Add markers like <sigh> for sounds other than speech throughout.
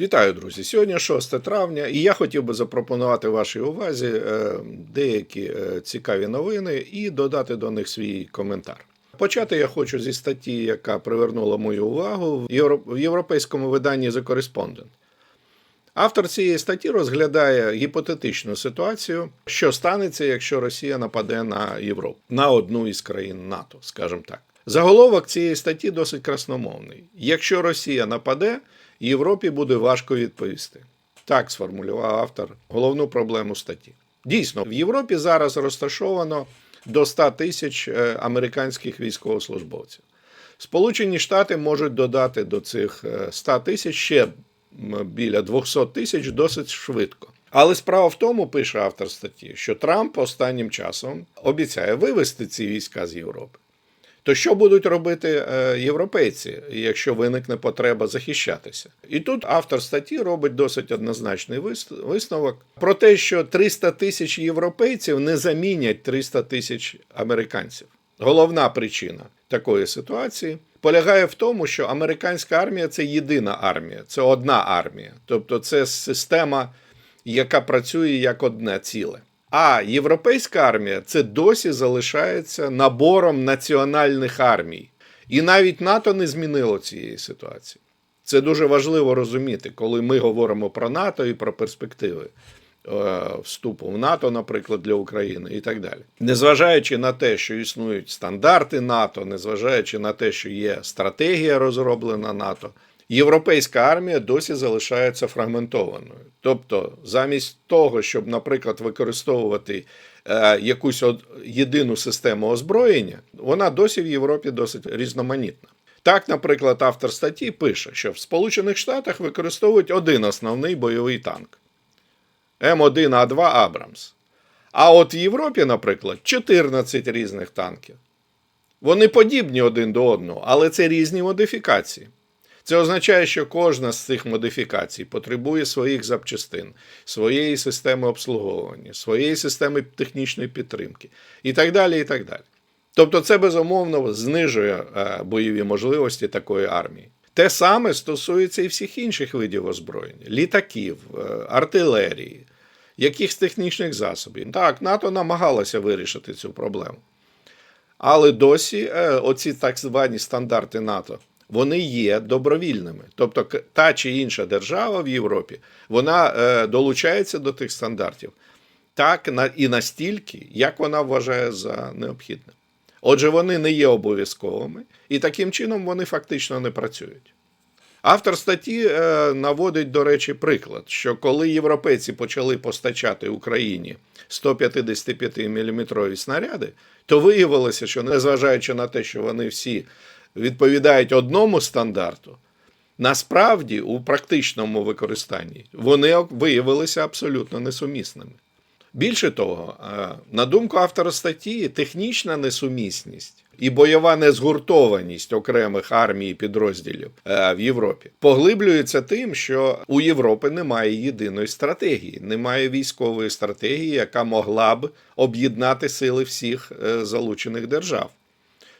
Вітаю, друзі! Сьогодні 6 травня, і я хотів би запропонувати вашій увазі е, деякі е, цікаві новини і додати до них свій коментар. Почати я хочу зі статті, яка привернула мою увагу в європейському виданні The Correspondent. Автор цієї статті розглядає гіпотетичну ситуацію, що станеться, якщо Росія нападе на Європу, на одну із країн НАТО, скажімо так. Заголовок цієї статті досить красномовний. Якщо Росія нападе, Європі буде важко відповісти. Так сформулював автор головну проблему статті. Дійсно, в Європі зараз розташовано до 100 тисяч е, американських військовослужбовців. Сполучені Штати можуть додати до цих е, 100 тисяч ще біля 200 тисяч досить швидко. Але справа в тому, пише автор статті, що Трамп останнім часом обіцяє вивести ці війська з Європи. То що будуть робити е, європейці, якщо виникне потреба захищатися? І тут автор статті робить досить однозначний вис- висновок про те, що 300 тисяч європейців не замінять 300 тисяч американців. Головна причина такої ситуації полягає в тому, що американська армія це єдина армія, це одна армія, тобто це система, яка працює як одне ціле. А європейська армія це досі залишається набором національних армій. І навіть НАТО не змінило цієї ситуації. Це дуже важливо розуміти, коли ми говоримо про НАТО і про перспективи е, вступу в НАТО, наприклад, для України і так далі. Незважаючи на те, що існують стандарти НАТО, незважаючи на те, що є стратегія розроблена НАТО, європейська армія досі залишається фрагментованою. Тобто, замість того, щоб, наприклад, використовувати е, якусь єдину систему озброєння, вона досі в Європі досить різноманітна. Так, наприклад, автор статті пише, що в Сполучених Штатах використовують один основний бойовий танк М1А2 Абрамс. А от в Європі, наприклад, 14 різних танків. Вони подібні один до одного, але це різні модифікації. Це означає, що кожна з цих модифікацій потребує своїх запчастин, своєї системи обслуговування, своєї системи технічної підтримки і так далі. і так далі. Тобто, це безумовно знижує е, бойові можливості такої армії. Те саме стосується і всіх інших видів озброєння: літаків, е, артилерії, якихось технічних засобів. Так, НАТО намагалося вирішити цю проблему. Але досі е, оці так звані стандарти НАТО вони є добровільними. Тобто, та чи інша держава в Європі вона е, долучається до тих стандартів так на, і настільки, як вона вважає за необхідне. Отже, вони не є обов'язковими, і таким чином вони фактично не працюють. Автор статті е, наводить, до речі, приклад, що коли європейці почали постачати Україні 155 мм снаряди, то виявилося, що незважаючи на те, що вони всі відповідають одному стандарту, насправді у практичному використанні вони виявилися абсолютно несумісними. Більше того, е, на думку автора статті, технічна несумісність і бойова незгуртованість окремих армій і підрозділів е, в Європі поглиблюється тим, що у Європи немає єдиної стратегії, немає військової стратегії, яка могла б об'єднати сили всіх е, залучених держав.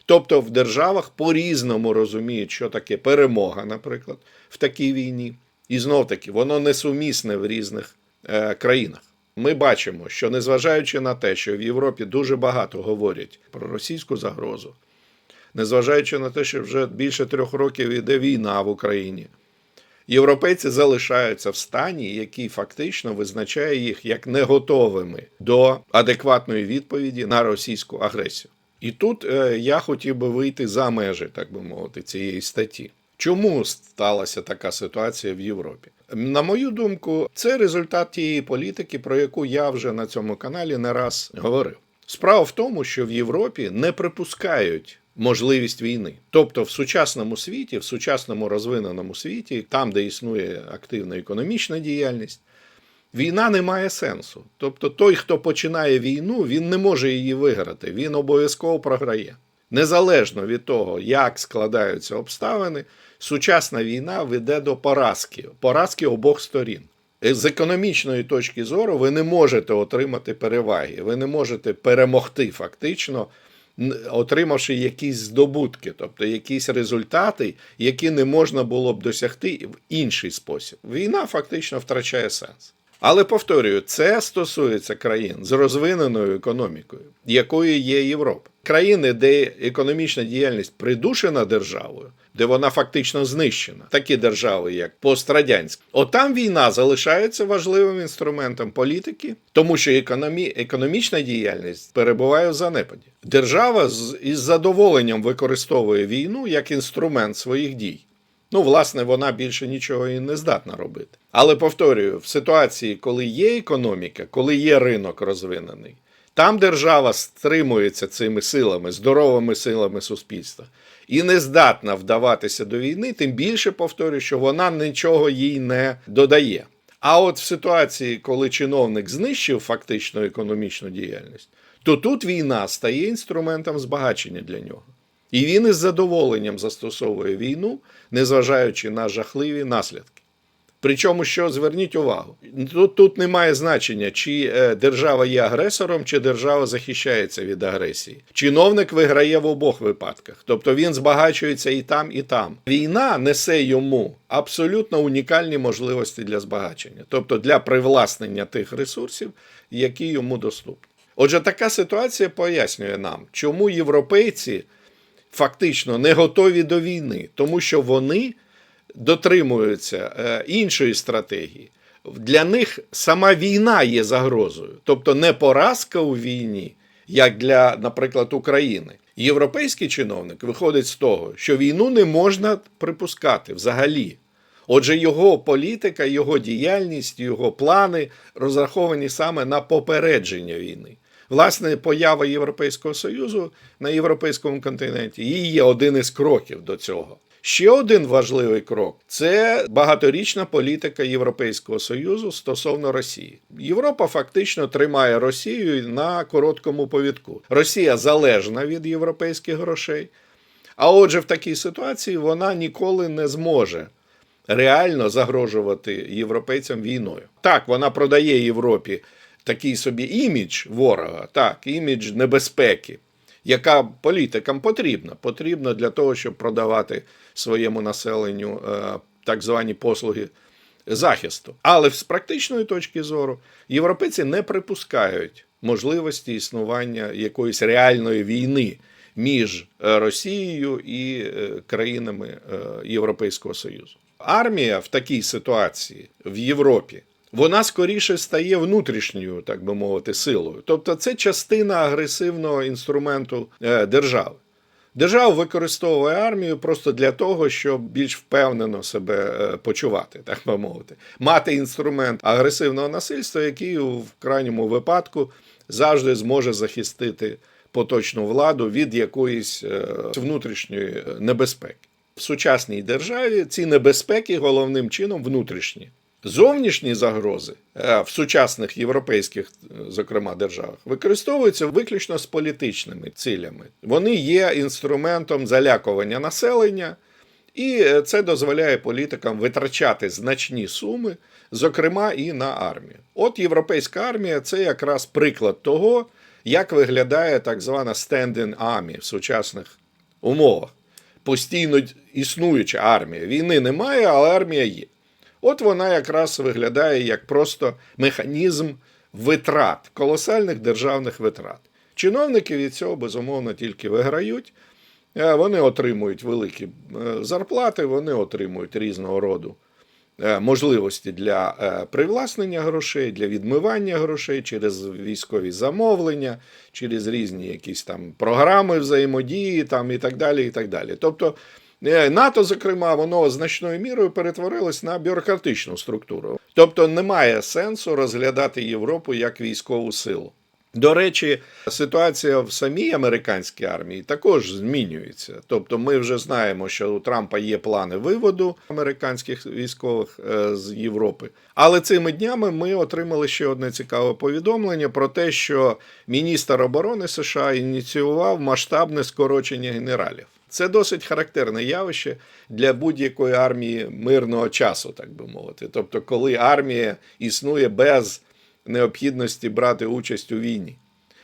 Тобто в державах по-різному розуміють, що таке перемога, наприклад, в такій війні. І знов таки, воно несумісне в різних е, країнах. Ми бачимо, що незважаючи на те, що в Європі дуже багато говорять про російську загрозу, незважаючи на те, що вже більше трьох років йде війна в Україні, європейці залишаються в стані, який фактично визначає їх як не готовими до адекватної відповіді на російську агресію. І тут е, я хотів би вийти за межі, так би мовити, цієї статті. Чому сталася така ситуація в Європі? На мою думку, це результат тієї політики, про яку я вже на цьому каналі не раз говорив. Справа в тому, що в Європі не припускають можливість війни. Тобто, в сучасному світі, в сучасному розвиненому світі, там, де існує активна економічна діяльність, війна не має сенсу. Тобто, той, хто починає війну, він не може її виграти, він обов'язково програє. Незалежно від того, як складаються обставини, сучасна війна веде до поразки, поразки обох сторін. З економічної точки зору ви не можете отримати переваги, ви не можете перемогти фактично отримавши якісь здобутки, тобто якісь результати, які не можна було б досягти в інший спосіб. Війна фактично втрачає сенс. Але повторюю, це стосується країн з розвиненою економікою, якою є Європа. Країни, де економічна діяльність придушена державою, де вона фактично знищена, такі держави, як пострадянські, отам війна залишається важливим інструментом політики, тому що економі... економічна діяльність перебуває в занепаді. Держава з... із задоволенням використовує війну як інструмент своїх дій. Ну, власне, вона більше нічого і не здатна робити. Але повторюю, в ситуації, коли є економіка, коли є ринок розвинений, там держава стримується цими силами, здоровими силами суспільства, і не здатна вдаватися до війни, тим більше повторюю, що вона нічого їй не додає. А от в ситуації, коли чиновник знищив фактично економічну діяльність, то тут війна стає інструментом збагачення для нього. І він із задоволенням застосовує війну, незважаючи на жахливі наслідки. Причому, що зверніть увагу, тут, тут немає значення, чи е, держава є агресором, чи держава захищається від агресії. Чиновник виграє в обох випадках, тобто він збагачується і там, і там. Війна несе йому абсолютно унікальні можливості для збагачення, тобто для привласнення тих ресурсів, які йому доступні. Отже, така ситуація пояснює нам, чому європейці фактично не готові до війни, тому що вони дотримуються е, іншої стратегії. Для них сама війна є загрозою, тобто не поразка у війні, як для, наприклад, України. Європейський чиновник виходить з того, що війну не можна припускати взагалі. Отже, його політика, його діяльність, його плани розраховані саме на попередження війни. Власне, поява Європейського Союзу на європейському континенті і є один із кроків до цього. Ще один важливий крок це багаторічна політика Європейського Союзу стосовно Росії. Європа фактично тримає Росію на короткому повідку. Росія залежна від європейських грошей. А отже, в такій ситуації вона ніколи не зможе реально загрожувати європейцям війною. Так, вона продає Європі такий собі імідж ворога, так, імідж небезпеки, яка політикам потрібна. Потрібна для того, щоб продавати своєму населенню е, так звані послуги захисту. Але з практичної точки зору європейці не припускають можливості існування якоїсь реальної війни між е, Росією і е, країнами Європейського Союзу. Армія в такій ситуації в Європі. Вона скоріше стає внутрішньою, так би мовити, силою. Тобто це частина агресивного інструменту е, держави. Держава використовує армію просто для того, щоб більш впевнено себе е, почувати, так би мовити, мати інструмент агресивного насильства, який в крайньому випадку завжди зможе захистити поточну владу від якоїсь е, внутрішньої небезпеки. В сучасній державі ці небезпеки головним чином внутрішні. Зовнішні загрози е, в сучасних європейських, е, зокрема, державах використовуються виключно з політичними цілями. Вони є інструментом залякування населення, і е, це дозволяє політикам витрачати значні суми, зокрема і на армію. От європейська армія це якраз приклад того, як виглядає так звана stand-in army в сучасних умовах. Постійно існуюча армія. Війни немає, але армія є. От вона якраз виглядає як просто механізм витрат, колосальних державних витрат. Чиновники від цього безумовно тільки виграють. Е, Вони отримують великі е, зарплати, вони отримують різного роду е, можливості для привласнення грошей, для відмивання грошей через військові замовлення, через різні якісь там програми взаємодії там, і так далі. і так далі. Тобто НАТО, зокрема, воно значною мірою перетворилось на бюрократичну структуру. Тобто немає сенсу розглядати Європу як військову силу. До речі, ситуація в самій американській армії також змінюється. Тобто, ми вже знаємо, що у Трампа є плани виводу американських військових е, з Європи. Але цими днями ми отримали ще одне цікаве повідомлення про те, що міністр оборони США ініціював масштабне скорочення генералів. Це досить характерне явище для будь-якої армії мирного часу, так би мовити. Тобто, коли армія існує без необхідності брати участь у війні.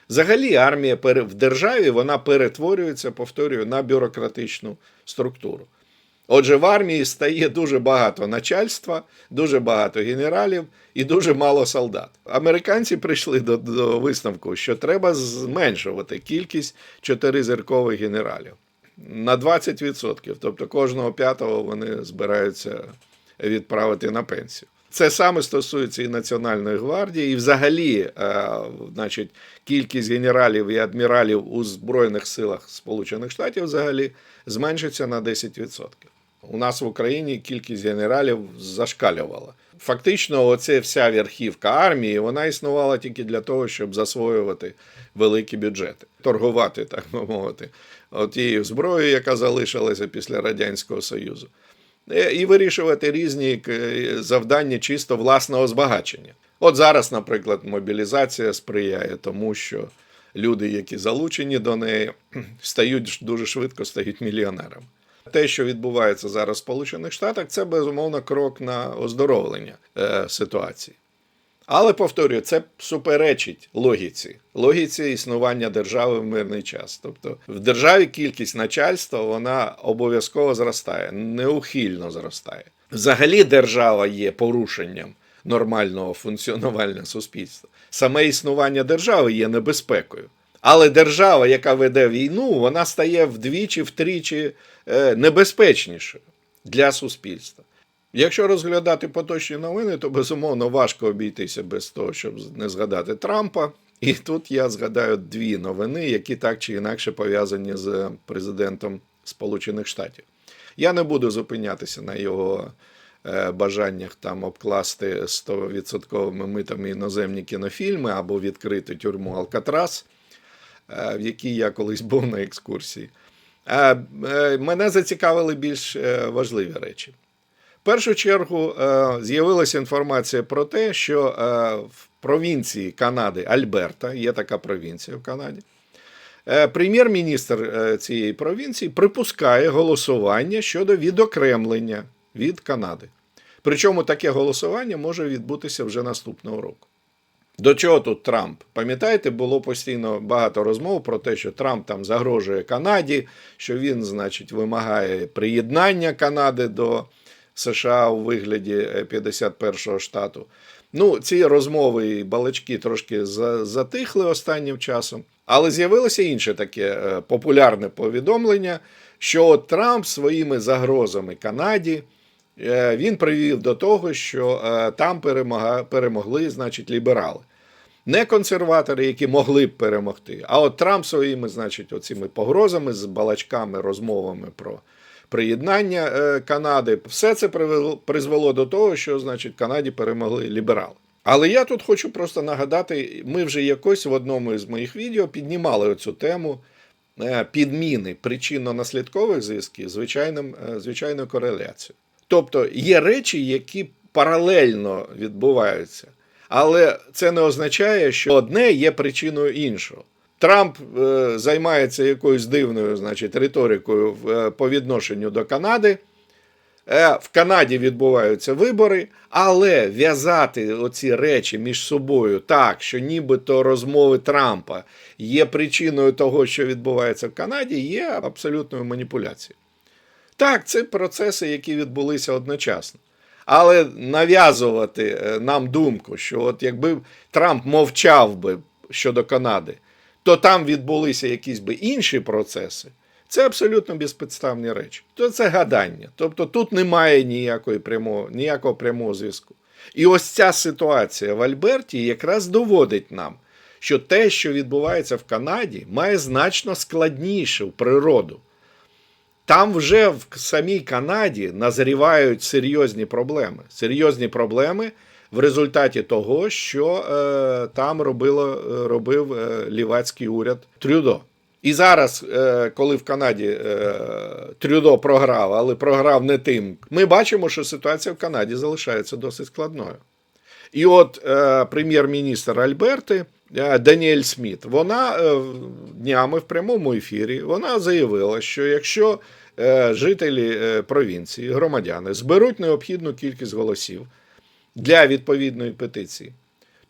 Взагалі, армія в державі вона перетворюється, повторюю, на бюрократичну структуру. Отже, в армії стає дуже багато начальства, дуже багато генералів і дуже мало солдат. Американці прийшли до, до висновку, що треба зменшувати кількість чотиризіркових генералів на 20%. Тобто кожного п'ятого вони збираються відправити на пенсію. Це саме стосується і Національної гвардії, і взагалі, е, значить, кількість генералів і адміралів у Збройних силах Сполучених Штатів взагалі зменшиться на 10%. У нас в Україні кількість генералів зашкалювала. Фактично, оце вся верхівка армії вона існувала тільки для того, щоб засвоювати великі бюджети, торгувати, так би мовити, тією зброєю, яка залишилася після Радянського Союзу. Е, і вирішувати різні е, завдання чисто власного збагачення. От зараз, наприклад, мобілізація сприяє тому, що люди, які залучені до неї, <clears throat> стають дуже швидко стають мільйонерами. Те, що відбувається зараз в Сполучених Штатах, це безумовно крок на оздоровлення е, ситуації. Але повторюю, це суперечить логіці, логіці існування держави в мирний час. Тобто в державі кількість начальства вона обов'язково зростає, неухильно зростає. Взагалі, держава є порушенням нормального функціонування суспільства. Саме існування держави є небезпекою. Але держава, яка веде війну, вона стає вдвічі, втричі е, небезпечнішою для суспільства. Якщо розглядати поточні новини, то безумовно важко обійтися без того, щоб не згадати Трампа. І тут я згадаю дві новини, які так чи інакше пов'язані з президентом Сполучених Штатів. Я не буду зупинятися на його е, бажаннях там обкласти 100% митами іноземні кінофільми або відкрити тюрму Алкатрас, е, в якій я колись був на екскурсії. Е, Мене зацікавили більш важливі речі. Першу чергу е, з'явилася інформація про те, що е, в провінції Канади Альберта, є така провінція в Канаді, е, прем'єр-міністр цієї провінції припускає голосування щодо відокремлення від Канади. Причому таке голосування може відбутися вже наступного року. До чого тут Трамп? Пам'ятаєте, було постійно багато розмов про те, що Трамп там загрожує Канаді, що він, значить, вимагає приєднання Канади до США у вигляді 51-го штату. Ну, ці розмови і балачки трошки затихли останнім часом, але з'явилося інше таке е, популярне повідомлення, що Трамп своїми загрозами Канаді е, він привів до того, що е, там перемогли, значить, ліберали. Не консерватори, які могли б перемогти, а от Трамп своїми, значить, оцими погрозами, з балачками, розмовами про приєднання е, Канади, все це призвело до того, що, значить, Канаді перемогли ліберали. Але я тут хочу просто нагадати, ми вже якось в одному із моїх відео піднімали оцю тему е, підміни причинно-наслідкових зв'язків звичайним, е, звичайною кореляцією. Тобто є речі, які паралельно відбуваються, але це не означає, що одне є причиною іншого. Трамп е, займається якоюсь дивною, значить, риторикою е, по відношенню до Канади. Е, в Канаді відбуваються вибори, але в'язати оці речі між собою так, що нібито розмови Трампа є причиною того, що відбувається в Канаді, є абсолютною маніпуляцією. Так, це процеси, які відбулися одночасно. Але нав'язувати нам думку, що от якби Трамп мовчав би щодо Канади, то там відбулися якісь би інші процеси. Це абсолютно безпідставні речі. То це гадання. Тобто тут немає ніякої прямого, ніякого прямого зв'язку. І ось ця ситуація в Альберті якраз доводить нам, що те, що відбувається в Канаді, має значно складнішу природу. Там вже в самій Канаді назрівають серйозні проблеми. Серйозні проблеми в результаті того, що е, там робило, е, робив е, лівацький уряд Трюдо. І зараз, е, коли в Канаді е, Трюдо програв, але програв не тим, ми бачимо, що ситуація в Канаді залишається досить складною. І от е, прем'єр-міністр Альберти е, Даніель Сміт, вона е, днями в прямому ефірі вона заявила, що якщо жителі провінції, громадяни, зберуть необхідну кількість голосів для відповідної петиції,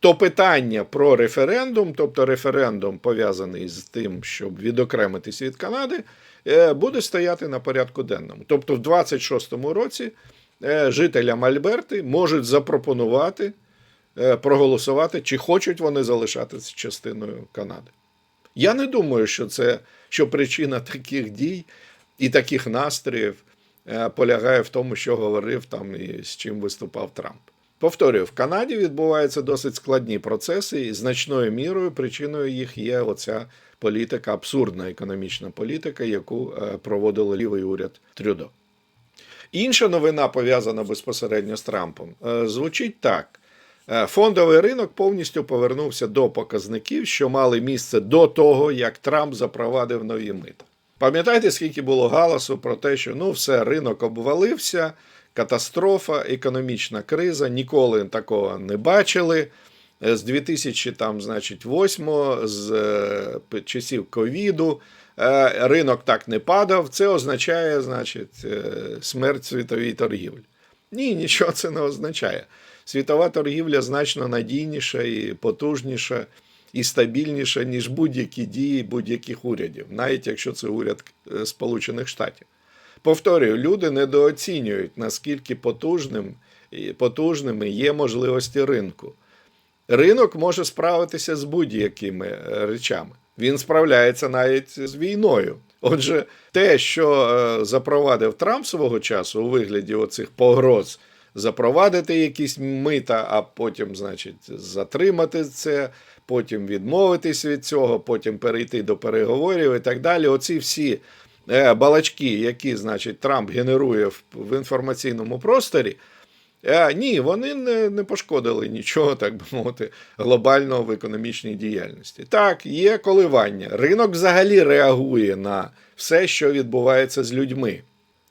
то питання про референдум, тобто референдум пов'язаний з тим, щоб відокремитись від Канади, е, буде стояти на порядку денному. Тобто, в 26-му році е, жителям Альберти можуть запропонувати е, проголосувати, чи хочуть вони залишатися частиною Канади. Я не думаю, що це що причина таких дій і таких настроїв полягає в тому, що говорив там і з чим виступав Трамп. Повторюю, в Канаді відбуваються досить складні процеси, і значною мірою причиною їх є оця політика, абсурдна економічна політика, яку е, проводив лівий уряд Трюдо. Інша новина пов'язана безпосередньо з Трампом. Е, Звучить так: Е, фондовий ринок повністю повернувся до показників, що мали місце до того, як Трамп запровадив нові мита. Пам'ятаєте, скільки було галасу про те, що ну все, ринок обвалився, катастрофа, економічна криза, ніколи такого не бачили. Е, З 2000, там, значить, 8 з е, часів ковіду е, ринок так не падав. Це означає, значить, смерть світовій торгівлі. Ні, нічого це не означає. Світова торгівля значно надійніша і потужніша і стабільніша, ніж будь-які дії будь-яких урядів, навіть якщо це уряд Сполучених Штатів. Повторюю, люди недооцінюють, наскільки потужним, потужними є можливості ринку. Ринок може справитися з будь-якими е, речами. Він справляється навіть з війною. Отже, те, що е, запровадив Трамп свого часу у вигляді оцих погроз, запровадити якісь мита, а потім, значить, затримати це, потім відмовитись від цього, потім перейти до переговорів і так далі. Оці всі балачки, які, значить, Трамп генерує в, в інформаційному просторі. Е, ні, вони не, не пошкодили нічого, так би мовити, глобального в економічній діяльності. Так, є коливання. Ринок взагалі реагує на все, що відбувається з людьми.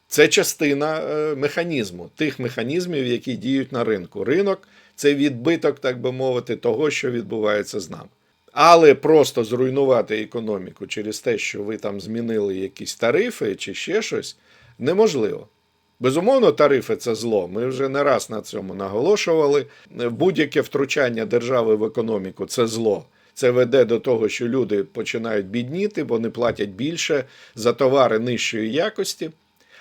Це частина е, механізму, тих механізмів, які діють на ринку. Ринок це відбиток, так би мовити, того, що відбувається з нами. Але просто зруйнувати економіку через те, що ви там змінили якісь тарифи чи ще щось, неможливо. Безумовно, тарифи це зло. Ми вже не раз на цьому наголошували. Будь-яке втручання держави в економіку це зло. Це веде до того, що люди починають бідніти, вони платять більше за товари нижчої якості.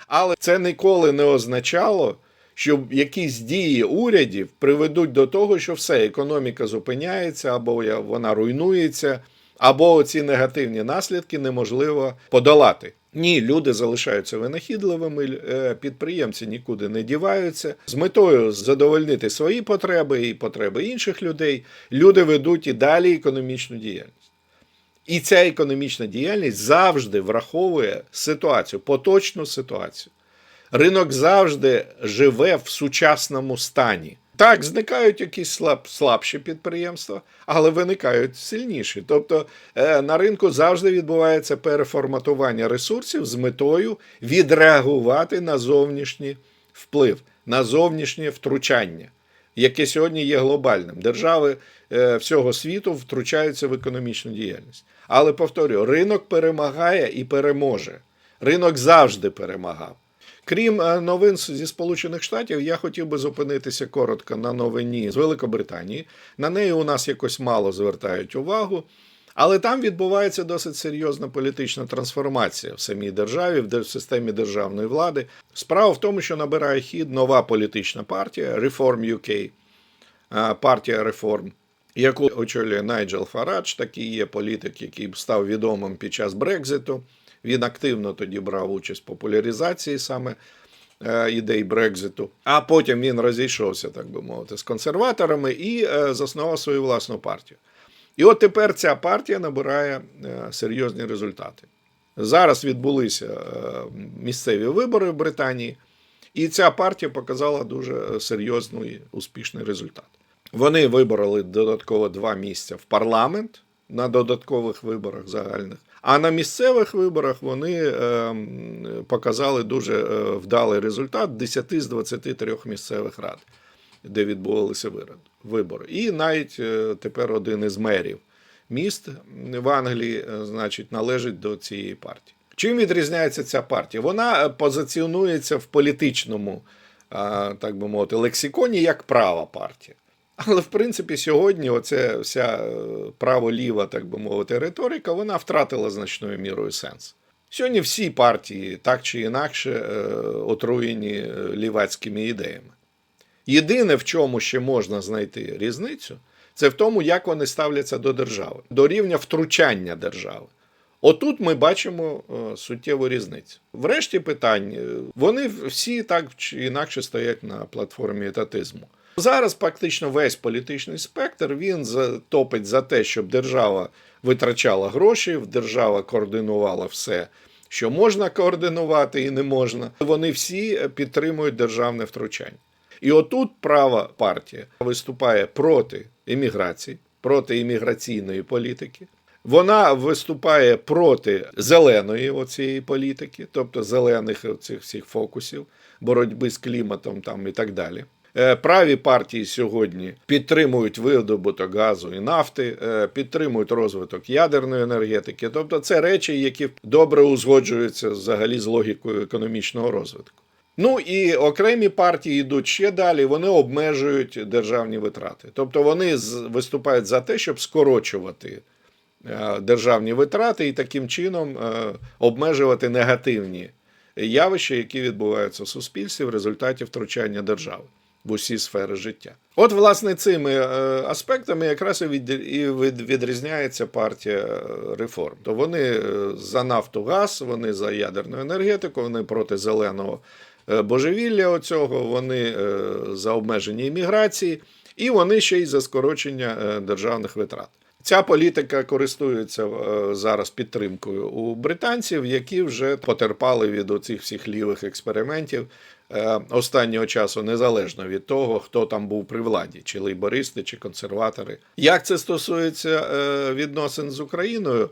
Але це ніколи не означало, що якісь дії урядів приведуть до того, що все, економіка зупиняється, або вона руйнується, або ці негативні наслідки неможливо подолати. Ні, люди залишаються винахідливими, е, підприємці нікуди не діваються. З метою задовольнити свої потреби і потреби інших людей, люди ведуть і далі економічну діяльність. І ця економічна діяльність завжди враховує ситуацію, поточну ситуацію. Ринок завжди живе в сучасному стані. Так, зникають якісь слаб, слабші підприємства, але виникають сильніші. Тобто е, на ринку завжди відбувається переформатування ресурсів з метою відреагувати на зовнішній вплив, на зовнішнє втручання, яке сьогодні є глобальним. Держави е, всього світу втручаються в економічну діяльність. Але повторюю, ринок перемагає і переможе. Ринок завжди перемагав. Крім е, новин зі Сполучених Штатів, я хотів би зупинитися коротко на новині з Великобританії. На неї у нас якось мало звертають увагу. Але там відбувається досить серйозна політична трансформація в самій державі, в системі державної влади. Справа в тому, що набирає хід нова політична партія Reform UK, партія реформ, яку очолює Найджел Фарадж, такий є політик, який став відомим під час Брекзиту. Він активно тоді брав участь в популяризації саме е, ідей Брекзиту. А потім він розійшовся, так би мовити, з консерваторами і е, заснував свою власну партію. І от тепер ця партія набирає е, серйозні результати. Зараз відбулися місцеві вибори в Британії, і ця партія показала дуже серйозний успішний результат. Вони вибороли додатково два місця в парламент на додаткових виборах загальних. А на місцевих виборах вони е, показали дуже е, вдалий результат 10 з 23 місцевих рад, де відбувалися вибори. І навіть е, тепер один із мерів міст в Англії, е, значить, належить до цієї партії. Чим відрізняється ця партія? Вона позиціонується в політичному, так би мовити, лексиконі як права партія. Але в принципі сьогодні оця вся е, право-ліва, так би мовити, риторика, вона втратила значною мірою сенс. Сьогодні всі партії так чи інакше е, отруєні е, лівацькими ідеями. Єдине, в чому ще можна знайти різницю, це в тому, як вони ставляться до держави, до рівня втручання держави. Отут ми бачимо суттєву різницю. Врешті питань, вони всі так чи інакше стоять на платформі етатизму. Зараз практично весь політичний спектр він топить за те, щоб держава витрачала гроші, держава координувала все, що можна координувати і не можна. Вони всі е, підтримують державне втручання. І отут права партія виступає проти імміграції, проти імміграційної політики. Вона виступає проти зеленої оцієї політики, тобто зелених цих всіх фокусів, боротьби з кліматом там і так далі. Е, Праві партії сьогодні підтримують видобуток газу і нафти, е, підтримують розвиток ядерної енергетики. Тобто, це речі, які добре узгоджуються взагалі з логікою економічного розвитку. Ну і окремі партії йдуть ще далі, вони обмежують державні витрати. Тобто вони виступають за те, щоб скорочувати е, державні витрати і таким чином обмежувати негативні явища, які відбуваються в суспільстві в результаті втручання держави в усі сфери життя. От, власне, цими е, аспектами якраз і від- і від- відрізняється партія е, реформ. То вони е, за нафту газ, вони за ядерну енергетику, вони проти зеленого божевілля оцього, вони за обмеження імміграції, і вони ще й за скорочення державних витрат. Ця політика користується зараз підтримкою у британців, які вже потерпали від оцих всіх лівих експериментів останнього часу, незалежно від того, хто там був при владі, чи лейбористи, чи консерватори. Як це стосується е, відносин з Україною?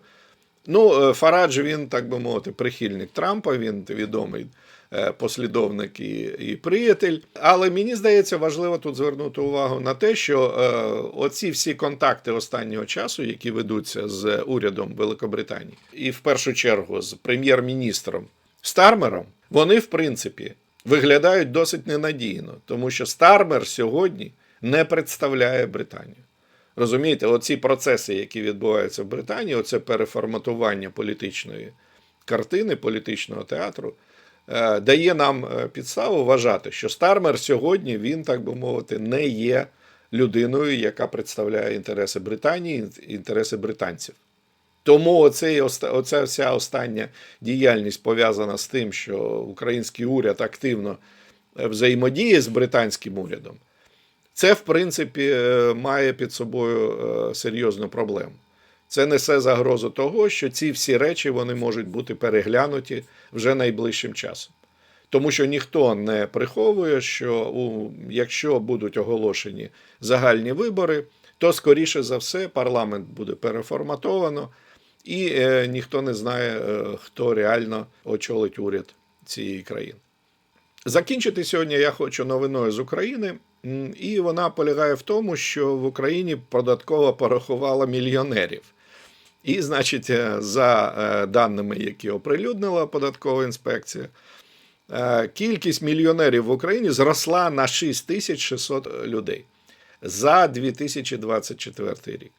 Ну, е, Фарадж, він, так би мовити, прихильник Трампа, він відомий е, послідовник і, і приятель. Але мені здається, важливо тут звернути увагу на те, що е, оці всі контакти останнього часу, які ведуться з урядом Великобританії, і в першу чергу з прем'єр-міністром Стармером, вони, в принципі, виглядають досить ненадійно, тому що Стармер сьогодні не представляє Британію. Розумієте, оці процеси, які відбуваються в Британії, оце переформатування політичної картини, політичного театру, е, дає нам е, підставу вважати, що Стармер сьогодні він, так би мовити, не є людиною, яка представляє інтереси Британії, інтереси британців. Тому оцей, оця вся остання діяльність пов'язана з тим, що український уряд активно е, взаємодіє з британським урядом. Це, в принципі, е, має під собою е, серйозну проблему. Це несе загрозу того, що ці всі речі вони можуть бути переглянуті вже найближчим часом. Тому що ніхто не приховує, що якщо будуть оголошені загальні вибори, то скоріше за все парламент буде переформатовано, і е, ніхто не знає, е, хто реально очолить уряд цієї країни. Закінчити сьогодні я хочу новиною з України, і вона полягає в тому, що в Україні податкова порахувала мільйонерів. І, значить, е, за е, даними, які оприлюднила податкова інспекція, е, кількість мільйонерів в Україні зросла на 6600 людей за 2024 рік.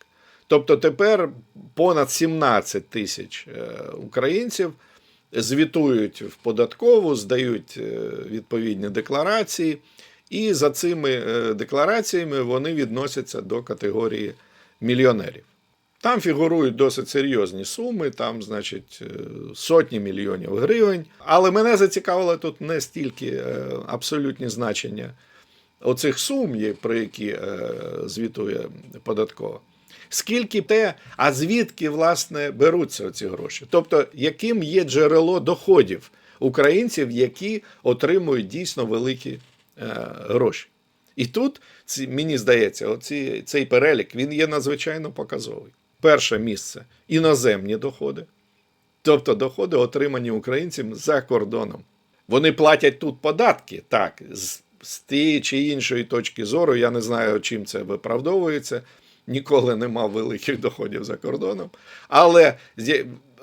Тобто тепер понад 17 тисяч е, українців звітують в податкову, здають е, відповідні декларації, і за цими е, деклараціями вони відносяться до категорії мільйонерів. Там фігурують досить серйозні суми, там, значить, сотні мільйонів гривень. Але мене зацікавило тут не стільки абсолютні значення оцих сум, є- про які е, звітує податкова. Скільки те, а звідки власне беруться ці гроші? Тобто, яким є джерело доходів українців, які отримують дійсно великі е, гроші? І тут ці, мені здається, оці, цей перелік він є надзвичайно показовий. Перше місце іноземні доходи, тобто доходи, отримані українцям за кордоном. Вони платять тут податки, так, з, з тієї чи іншої точки зору, я не знаю, чим це виправдовується. Ніколи не мав великих доходів за кордоном. Але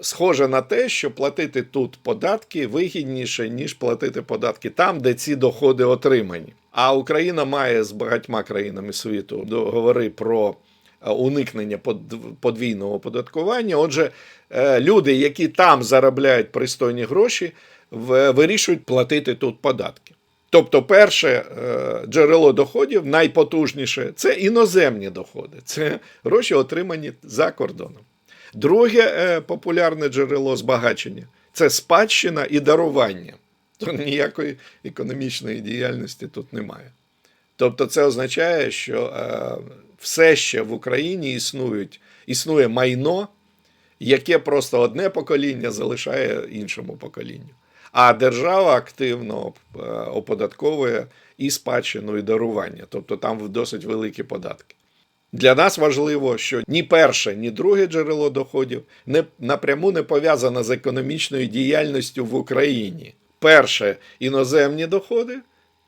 схоже на те, що платити тут податки вигідніше, ніж платити податки там, де ці доходи отримані. А Україна має з багатьма країнами світу договори про е, уникнення подвійного оподаткування. Отже, е, люди, які там заробляють пристойні гроші, вирішують платити тут податки. Тобто, перше е, джерело доходів найпотужніше це іноземні доходи, це гроші, отримані за кордоном. Друге е, популярне джерело збагачення це спадщина і дарування. То ніякої економічної діяльності тут немає. Тобто, це означає, що е, все ще в Україні існують, існує майно, яке просто одне покоління залишає іншому поколінню. А держава активно е, оподатковує і спадщину, і дарування. Тобто там досить великі податки. Для нас важливо, що ні перше, ні друге джерело доходів не напряму не пов'язане з економічною діяльністю в Україні. Перше іноземні доходи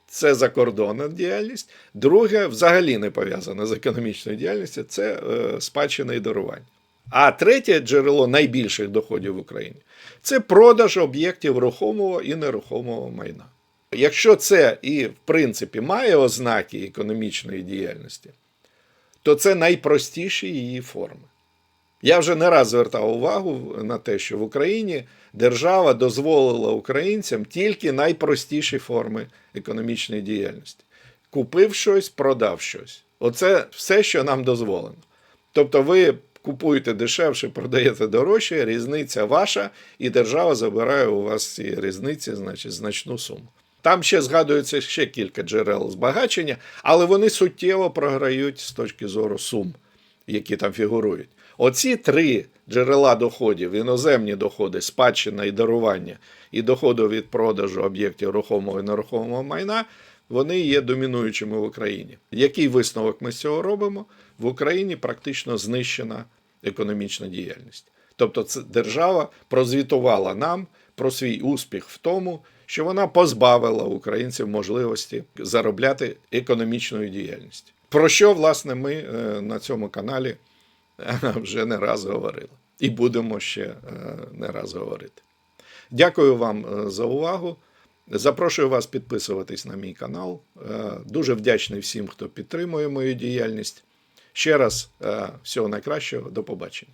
це закордонна діяльність. Друге, взагалі не пов'язане з економічною діяльністю, це е, спадщина і дарування. А третє джерело найбільших доходів в Україні це продаж об'єктів рухомого і нерухомого майна. Якщо це і в принципі має ознаки економічної діяльності, то це найпростіші її форми. Я вже не раз звертав увагу на те, що в Україні держава дозволила українцям тільки найпростіші форми економічної діяльності. Купив щось, продав щось. Оце все, що нам дозволено. Тобто ви купуєте дешевше, продаєте дорожче, різниця ваша, і держава забирає у вас цієї різниці, значить, значну суму. Там ще згадується ще кілька джерел збагачення, але вони суттєво програють з точки зору сум, які там фігурують. Оці три джерела доходів: іноземні доходи, спадщина і дарування, і доходи від продажу об'єктів рухомого і нерухомого майна, вони є домінуючими в Україні. Який висновок ми з цього робимо? В Україні практично знищена економічна діяльність. Тобто, це держава прозвітувала нам про свій успіх в тому, що вона позбавила українців можливості заробляти економічною діяльністю. Про що, власне, ми е, на цьому каналі е, <laughs> вже не раз говорили і будемо ще е, не раз говорити. Дякую вам за увагу. Запрошую вас підписуватись на мій канал. Е, Дуже вдячний всім, хто підтримує мою діяльність. Ще раз е, всього найкращого, до побачення.